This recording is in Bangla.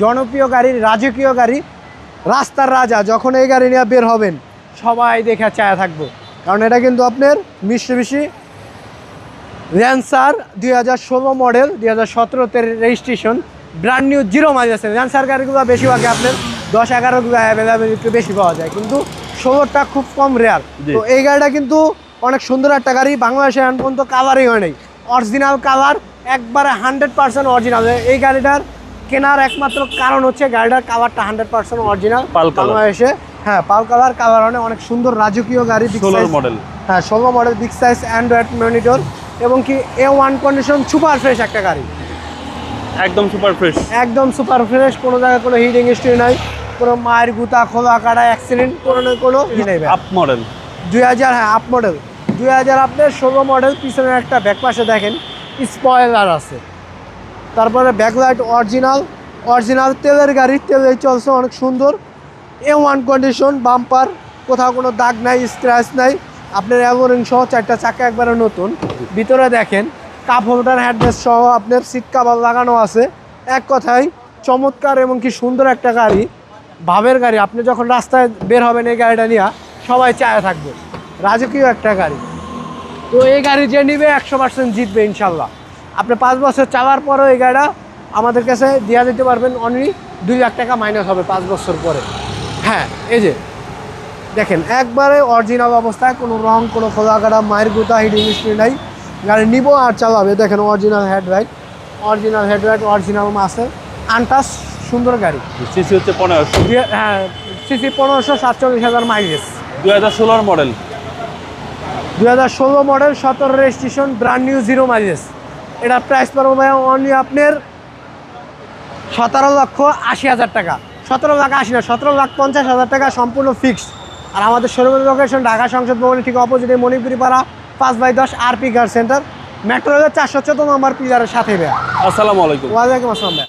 জনপ্রিয় গাড়ি রাজকীয় গাড়ি রাস্তার রাজা যখন এই গাড়ি নিয়ে বের হবেন সবাই দেখে চায়া থাকব। কারণ এটা কিন্তু আপনার মিশ্র মিশ্রবিশি র্যান্সার দুই হাজার ষোলো মডেল দুই হাজার সতেরোতে registration brand new zero mile আছে। র্যান্সার গাড়িগুলো বেশিরভাগই আপনার দশ এগারোগুলো অ্যাভেলেবেল একটু বেশি পাওয়া যায়। কিন্তু ষোলোটা খুব কম রেয়ার তো এই গাড়িটা কিন্তু অনেক সুন্দর একটা গাড়ি। বাংলাদেশে এখন পর্যন্ত কালারই হয় নাই। অরিজিনাল কালার একবারে হান্ড্রেড পার্সেন্ট অরিজিনাল এই গাড়িটার কেনার একমাত্র কারণ হচ্ছে গাড়িটার কালারটা হান্ড্রেড পার্সেন্ট অরিজিনাল। বাংলাদেশে। হ্যাঁ পাল কালার কালার অনেক অনেক সুন্দর রাজকীয় গাড়ি ষোলোর মডেল হ্যাঁ ষোলো model big size android monitor এবং কি A one condition super fresh একটা গাড়ি। একদম সুপার ফ্রেশ একদম সুপার ফ্রেশ কোনো জায়গায় কোনো হিটিং হিস্ট্রি নাই কোনো মায়ের গুতা খোলা কাটা অ্যাক্সিডেন্ট কোনো না কোনো নেই আপ মডেল দুই হাজার হ্যাঁ আপ মডেল দুই হাজার আপনার ষোলো মডেল পিছনে একটা ব্যাক পাশে দেখেন স্পয়লার আছে। তারপরে ব্যাকলাইট অরিজিনাল অরিজিনাল তেলের গাড়ি তেলে চলছে অনেক সুন্দর। এ ওয়ান কন্ডিশন বাম্পার কোথাও কোনো দাগ নাই স্ক্র্যাচ নাই। আপনার অ্যাভোরিং সহ চারটা চাকা একবারে নতুন। ভিতরে দেখেন কাপ হোল্ডার হ্যান্ডেস সহ আপনার সিট কাভার লাগানো আছে। এক কথায় চমৎকার এবং কি সুন্দর একটা গাড়ি। ভাবের গাড়ি, আপনি যখন রাস্তায় বের হবেন এই গাড়িটা নিয়ে, সবাই চায় থাকবে। রাজকীয় একটা গাড়ি। তো এই গাড়ি যে নিবে, একশো পার্সেন্ট জিতবে ইনশাল্লাহ। আপনি পাঁচ বছর চালার পরেও এই গাড়িটা আমাদের কাছে দেওয়া দিতে পারবেন অনলি দুই লাখ টাকা মাইনাস হবে পাঁচ বছর পরে। হ্যাঁ এই যে দেখেন একবারে অরিজিনাল অবস্থায় কোনো রং কোনো খোলা কাটা মায়ের গুতা হিডিং হিস্ট্রি নাই। গাড়ি নিবো আর চালাবে। দেখেন original headlight original headlight original মাসে আনটাস সুন্দর গাড়ি। সিসি হচ্ছে পনেরোশো। দুই- হ্যাঁ সিসি পনেরোশো সাতচল্লিশ হাজার মাইলেজ দু হাজার ষোলোর মডেল দু হাজার ষোলো মডেল সতেরো registration brand new zero mileage এটা প্রাইস পড়বে ভাই অনলি আপনার সতেরো লক্ষ আশি হাজার টাকা। সতেরো লাখ আশি না সতেরো লাখ পঞ্চাশ হাজার টাকা সম্পূর্ণ ফিক্সড আর আমাদের শোরুমের লোকেশন ঢাকা সংসদ ভবনের ঠিক অপোজিটে মণিপুরি পাড়া পাঁচ বাই দশ আরপি কার সেন্টার মেট্রো রেলের চারশো চোদ্দ নম্বর পিলারের সাথে ভাইয়া আসসালামু আলাইকুম। ওয়ালাইকুম আসসালাম